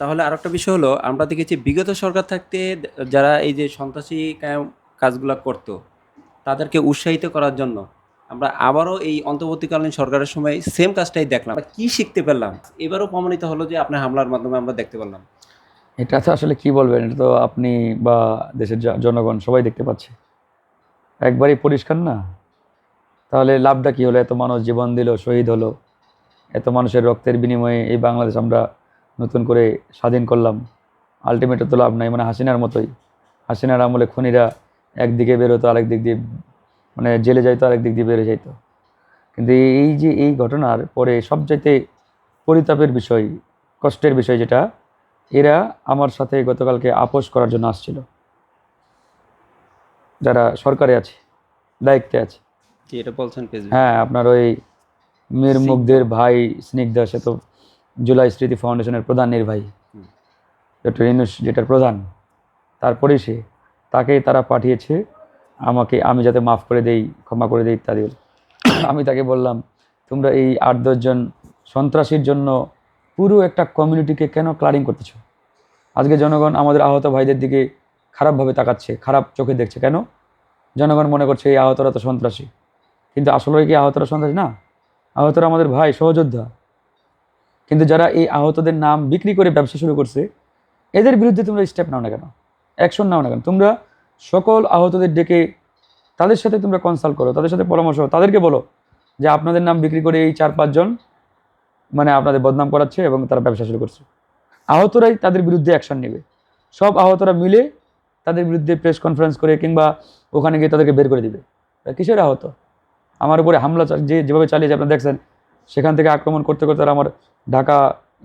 তাহলে আর একটা বিষয় হলো, আমরা দেখেছি বিগত সরকার থাকতে যারা এই যে সন্ত্রাসী কাজগুলা করতো, তাদেরকে উৎসাহিত করার জন্য আমরা আবারও এই অন্তর্বর্তীকালীন সরকারের সময় সেম কাজটাই দেখলাম। কি শিখতে পারলাম? এবারও প্রমাণিত হলো যে আপনার হামলার মাধ্যমে আমরা দেখতে পারলাম। এটা তো আসলে কি বলবেন? এটা তো আপনি বা দেশের জনগণ সবাই দেখতে পাচ্ছে। একবারই পরিষ্কার না? তাহলে লাভটা কি হলো? এত মানুষ জীবন দিল, শহীদ হলো। এত মানুষের রক্তের বিনিময়ে এই বাংলাদেশ আমরা নতুন করে স্বাধীন করলাম। আলটিমেটে তো লাভ নাই মানে হাসিনার মতোই। হাসিনার আমলে খুনিরা একদিকে বেরোতো আরেক দিক দিয়ে মানে জেলে যাইতো আরেক দিক দিয়ে বেরো যাইতো। কিন্তু এই যে এই ঘটনার পরে সবচাইতে পরিতাপের বিষয় কষ্টের বিষয় যেটা এরা আমার সাথে গতকালকে আপোষ করার জন্য আসছিল। যারা সরকারে আছে দায়িত্বে আছে। এটা বলছেন হ্যাঁ আপনার ওই মীর মুগ্ধের ভাই স্নিগ্ধা সে তো জুলাই স্মৃতি ফাউন্ডেশনের প্রধান নির্বাহী। ডক্টর ইনুস যেটার প্রধান তারপরে সে তাকেই তারা পাঠিয়েছে আমাকে আমি যাতে মাফ করে দেই ক্ষমা করে দেই ইত্যাদি আমি তাকে বললাম তোমরা এই আট দশজন সন্ত্রাসীর জন্য পুরো একটা কমিউনিটিকে কেন ক্লারিং করতেছ? আজকে জনগণ আমাদের আহত ভাইদের দিকে খারাপভাবে তাকাচ্ছে খারাপ চোখে দেখছে কেন? জনগণ মনে করছে এই আহতরা তো সন্ত্রাসী। কিন্তু আসলে কি আহতরা সন্ত্রাসী? না। আহতরা আমাদের ভাই সহযোদ্ধা। কিন্তু যারা এই আহতদের নাম বিক্রি করে ব্যবসা শুরু করছে, এদের বিরুদ্ধে তোমরা স্টেপ নাও না কেন? অ্যাকশন নাও না কেন? তোমরা সকল আহতদের ডেকে তাদের সাথে তোমরা কনসাল্ট করো, তাদের সাথে পরামর্শ তাদেরকে বলো যে আপনাদের নাম বিক্রি করে এই চার পাঁচজন মানে আপনাদের বদনাম করাচ্ছে এবং তারা ব্যবসা শুরু করছে। আহতরাই তাদের বিরুদ্ধে অ্যাকশন নেবে। সব আহতরা মিলে তাদের বিরুদ্ধে প্রেস কনফারেন্স করে কিংবা ওখানে গিয়ে তাদেরকে বের করে দিবে। কিসের আহত? আমার উপরে হামলা যে যেভাবে চালিয়েছে, আপনারা দেখছেন সেখান থেকে আক্রমণ করতে করতে তারা আমার ঢাকা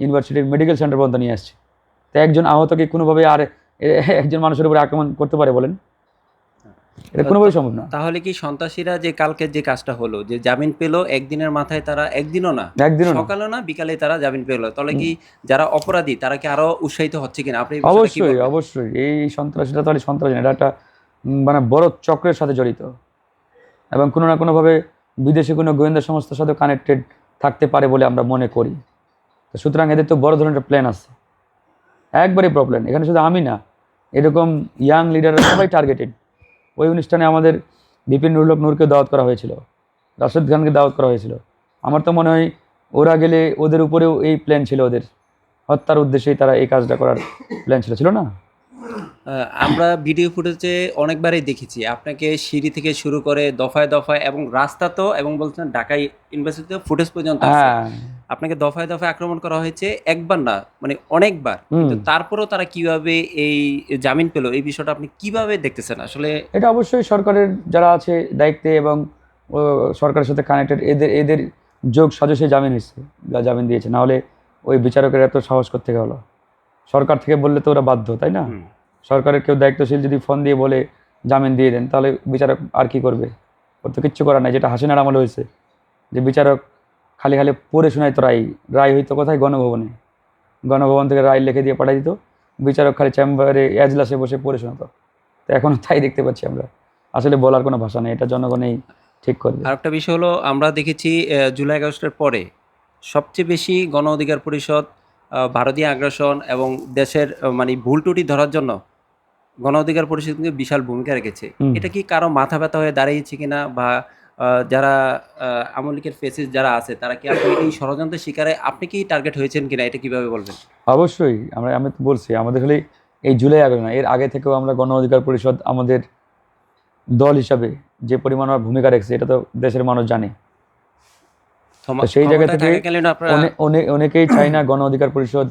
ইউনিভার্সিটির মেডিকেল সেন্টার পর্যন্ত নিয়ে আসছে। তো একজন আহতকে কোনোভাবে আর একজন মানুষের উপরে আক্রমণ করতে পারে বলেন? এটা কোনোভাবেই সম্ভব না। তাহলে কি সন্ত্রাসীরা যে কালকে যে কাজটা হলো যে জামিন পেল একদিনের মাথায় তারা একদিনও না একদিনও না। সকালে না বিকালে তারা জামিন পেল? তাহলে কি যারা অপরাধী তারা কি আরও উৎসাহিত হচ্ছে কিনা? আপনি অবশ্যই অবশ্যই। এই সন্ত্রাসীটা তাহলে সন্ত্রাসী না, এটা একটা মানে বড় চক্রের সাথে জড়িত। এবং কোনো না কোনোভাবে বিদেশি কোনো গোয়েন্দা সংস্থার সাথে কানেক্টেড থাকতে পারে বলে আমরা মনে করি। তো সুতরাং এদের তো বড় ধরনের প্ল্যান আছে। একবারই প্রবলেম এখানে শুধু আমি না, এরকম ইয়াং লিডাররা সবাই টার্গেটেড ওই অনুষ্ঠানে আমাদের বিপিন নুরুলক নূরকে দাওয়াত করা হয়েছিল, রাশেদ খানকে দাওয়াত করা হয়েছিল। আমার তো মনে হয় ওরা গেলে ওদের উপরেও এই প্ল্যান ছিল ওদের। হত্যার উদ্দেশ্যেই তারা এই কাজটা করার প্ল্যান ছিল। ছিল না? আমরা ভিডিও ফুটেজে অনেকবারই দেখেছি। আপনাকে সিঁড়ি থেকে শুরু করে দফায় দফায় এবং রাস্তা তো এবং বলছেন ঢাকায় ইউনিভার্সিটিতে ফুটেজ পর্যন্ত আছে। হ্যাঁ। আপনাকে দফায় দফায় আক্রমণ করা হয়েছে একবার না মানে অনেকবার। কিন্তু তারপরেও তারা কীভাবে এই জামিন পেল এই বিষয়টা আপনি কীভাবে দেখতেছেন? আসলে এটা অবশ্যই সরকারের যারা আছে দায়িত্বে এবং সরকারের সাথে কানেক্টেড এদের এদের যোগ সাজসে জামিন হয়েছে জামিন দিয়েছে। নাহলে ওই বিচারকের এত সাহস করতে হলো? সরকার থেকে বললে তো ওরা বাধ্য তাই না? সরকারের কেউ দায়িত্বশীল যদি ফোন দিয়ে বলে, জামিন দিয়ে দেন, তাহলে বিচারক আর কি করবে? ওর তো কিচ্ছু করার নাই, যেটা হাসিনার আমলে হয়েছে। যে বিচারক খালি খালি পড়ে শোনায় তো রায়। রায় হইতো কোথায়? গণভবনে। গণভবন থেকে রায় লিখে দিয়ে পাঠিয়ে দিত। বিচারক খালি চেম্বারে এজলাসে বসে পড়ে শোনাতো। তো এখনও তাই দেখতে পাচ্ছি আমরা। আসলে বলার কোনো ভাষা নেই, এটা জনগণেই ঠিক করবে। আরেকটা বিষয় হলো, আমরা দেখেছি জুলাই আগস্টের পরে সবচেয়ে বেশি গণ অধিকার পরিষদ ভারতীয় আগ্রাসন এবং দেশের মানে ভুল ত্রুটি ধরার জন্য গণ অধিকার পরিষদ কিন্তু বিশাল ভূমিকা রেখেছে। এটা কি কারও মাথা ব্যথা হয়ে দাঁড়িয়েছে কিনা বা যারা আওয়ামী লীগের ফেসিস যারা আছে তারা কি আপনি এই ষড়যন্ত্রের শিকারে আপনি কি টার্গেট হয়েছেন কিনা এটা কীভাবে বলবেন? অবশ্যই আমরা আমি তো বলছি আমাদের খালি এই জুলাই আগে না এর আগে থেকেও আমরা গণ অধিকার পরিষদ আমাদের দল হিসাবে যে পরিমাণ আমরা ভূমিকা রেখেছে এটা তো দেশের মানুষ জানে। সেই জায়গা থেকে অনেকেই চায় না গণ অধিকার পরিষদ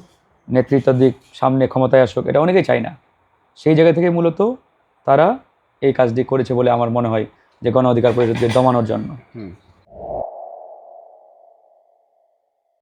নেতৃত্ব দিক সামনে ক্ষমতায় আসুক এটা অনেকেই চায় না। সেই জায়গা থেকে মূলত তারা এই কাজটি করেছে বলে আমার মনে হয় যে গণ অধিকার পরিষদকে দমানোর জন্য।